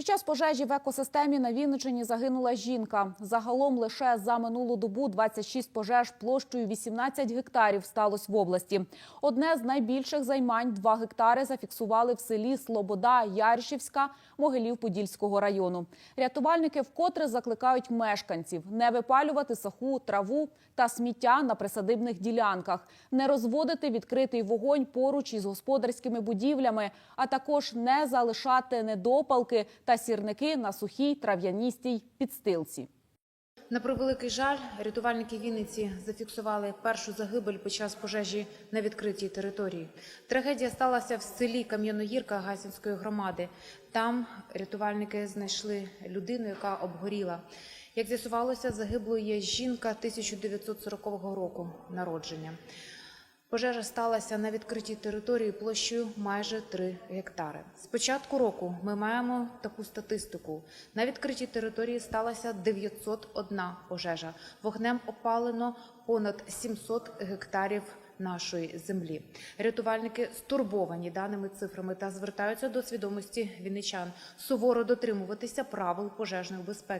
Під час пожежі в екосистемі на Вінниччині загинула жінка. Загалом лише за минулу добу 26 пожеж площею 18 гектарів сталося в області. Одне з найбільших займань 2 гектари зафіксували в селі Слобода Яршівська Могилів-Подільського району. Рятувальники вкотре закликають мешканців не випалювати саху, траву та сміття на присадибних ділянках, не розводити відкритий вогонь поруч із господарськими будівлями, а також не залишати недопалки та сірники на сухій трав'яністій підстилці. На превеликий жаль, рятувальники Вінниці зафіксували першу загибель під час пожежі на відкритій території. Трагедія сталася в селі Кам'яногірка Гасінської громади. Там рятувальники знайшли людину, яка обгоріла. Як з'ясувалося, загиблою є жінка 1940 року народження. Пожежа сталася на відкритій території площею майже 3 гектари. З початку року ми маємо таку статистику. На відкритій території сталася 901 пожежа. Вогнем опалено понад 700 гектарів нашої землі. Рятувальники стурбовані даними цифрами та звертаються до свідомості вінничан суворо дотримуватися правил пожежної безпеки.